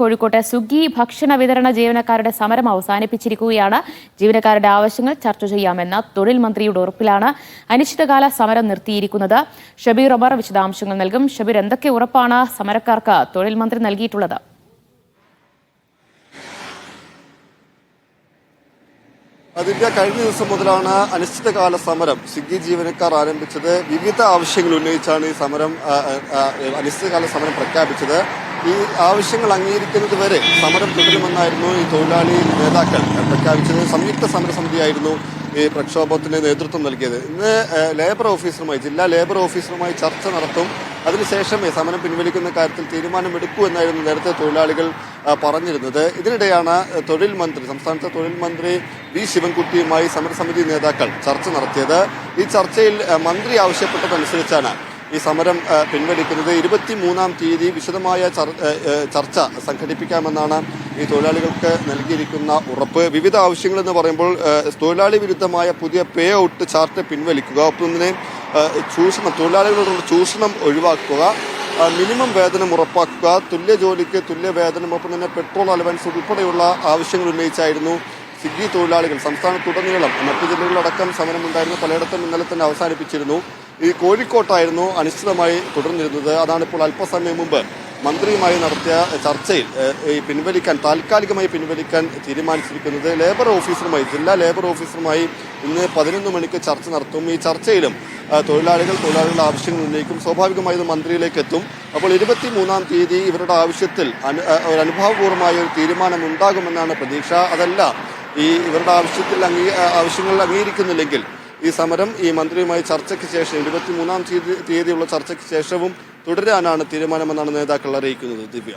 കോഴിക്കോട്ടെ സുഗി ഭക്ഷണ വിതരണ ജീവനക്കാരുടെ സമരം അവസാനിപ്പിച്ചിരിക്കുകയാണ്. ജീവനക്കാരുടെ ആവശ്യങ്ങൾ ചർച്ച ചെയ്യാമെന്ന തൊഴിൽ മന്ത്രിയുടെ ഉറപ്പിലാണ് അനിശ്ചിതകാല സമരം നിർത്തിയിരിക്കുന്നത്. ഷബീർ ഒമർ വിശദാംശങ്ങൾ നൽകും. ഷബീർ എന്തൊക്കെ ഉറപ്പാണ് സമരക്കാർക്ക് തൊഴിൽ മന്ത്രി നൽകിയിട്ടുള്ളത്? അതിന്റെ കഴിഞ്ഞ ദിവസം മുതലാണ് അനിശ്ചിതകാല സമരം. സ്വിഗ്ഗി ജീവനക്കാർ ആരംഭിച്ചത്. വിവിധ ആവശ്യങ്ങൾ ഉന്നയിച്ചാണ് ഈ സമരം അനിശ്ചിതകാല സമരം പ്രഖ്യാപിച്ചത്. ഈ ആവശ്യങ്ങൾ അംഗീകരിക്കുന്നത് വരെ സമരം തുടരുമെന്നായിരുന്നു ഈ തൊഴിലാളി നേതാക്കൾ പ്രഖ്യാപിച്ചത്. സംയുക്ത സമരസമിതിയായിരുന്നു ഈ പ്രക്ഷോഭത്തിന് നേതൃത്വം നൽകിയത്. ഇന്ന് ലേബർ ഓഫീസറുമായി ജില്ലാ ലേബർ ഓഫീസറുമായി ചർച്ച നടത്തും. അതിനുശേഷമേ സമരം പിൻവലിക്കുന്ന കാര്യത്തിൽ തീരുമാനമെടുക്കൂ എന്നായിരുന്നു നേരത്തെ തൊഴിലാളികൾ പറഞ്ഞിരുന്നത്. ഇതിനിടെയാണ് തൊഴിൽ മന്ത്രി സംസ്ഥാനത്തെ തൊഴിൽ മന്ത്രി വി. ശിവൻകുട്ടിയുമായി സമരസമിതി നേതാക്കൾ ചർച്ച നടത്തിയത്. ഈ ചർച്ചയിൽ മന്ത്രി ആവശ്യപ്പെട്ടതനുസരിച്ചാണ് ഈ സമരം പിൻവലിക്കുന്നത്. ഇരുപത്തിമൂന്നാം തീയതി വിശദമായ ചർച്ച സംഘടിപ്പിക്കാമെന്നാണ് ഈ തൊഴിലാളികൾക്ക് നൽകിയിരിക്കുന്ന ഉറപ്പ്. വിവിധ ആവശ്യങ്ങൾ എന്ന് പറയുമ്പോൾ തൊഴിലാളി വിരുദ്ധമായ പുതിയ പേ ഔട്ട് ചാർട്ട് പിൻവലിക്കുക ഒപ്പം തന്നെ ചൂഷണം തൊഴിലാളികളോടുള്ള ചൂഷണം ഒഴിവാക്കുക മിനിമം വേതനം ഉറപ്പാക്കുക തുല്യ ജോലിക്ക് തുല്യ വേതനം ഒപ്പം തന്നെ പെട്രോൾ അലവൻസ് ഉൾപ്പെടെയുള്ള ആവശ്യങ്ങൾ ഉന്നയിച്ചായിരുന്നു സ്വിഗ്ഗി തൊഴിലാളികൾ സംസ്ഥാനത്തുടനീളം മറ്റു ജില്ലകളിലടക്കം സമരമുണ്ടായിരുന്നു. പലയിടത്തും ഇന്നലെ തന്നെ അവസാനിപ്പിച്ചിരുന്നു. ഈ കോഴിക്കോട്ടായിരുന്നു അനിശ്ചിതമായി തുടർന്നിരുന്നത്. അതാണ് ഇപ്പോൾ അല്പസമയം മുമ്പ് മന്ത്രിയുമായി നടത്തിയ ചർച്ചയിൽ ഈ പിൻവലിക്കാൻ താൽക്കാലികമായി പിൻവലിക്കാൻ തീരുമാനിച്ചിരിക്കുന്നത് ലേബർ ഓഫീസറുമായി ജില്ലാ ലേബർ ഓഫീസറുമായി ഇന്ന് പതിനൊന്ന് മണിക്ക് ചർച്ച നടത്തും. ഈ ചർച്ചയിലും തൊഴിലാളികൾ തൊഴിലാളികളുടെ ആവശ്യങ്ങൾ ഉന്നയിക്കും. സ്വാഭാവികമായും മന്ത്രിയിലേക്ക് എത്തും. അപ്പോൾ ഇരുപത്തി മൂന്നാം തീയതി ഇവരുടെ ആവശ്യത്തിൽ ഒരു ഒരു തീരുമാനം ഉണ്ടാകുമെന്നാണ് പ്രതീക്ഷ. അതല്ല ഈ ഇവരുടെ ആവശ്യത്തിൽ അംഗീ ആവശ്യങ്ങൾ അംഗീകരിക്കുന്നില്ലെങ്കിൽ ഈ സമരം ഈ മന്ത്രിയുമായി ചർച്ചയ്ക്ക് ശേഷം ഇരുപത്തി മൂന്നാം തീയതി തീയതിയുള്ള ചർച്ചയ്ക്ക് ശേഷവും തുടരാനാണ് തീരുമാനമെന്നാണ് നേതാക്കൾ അറിയിക്കുന്നത്. ദിവ്യ.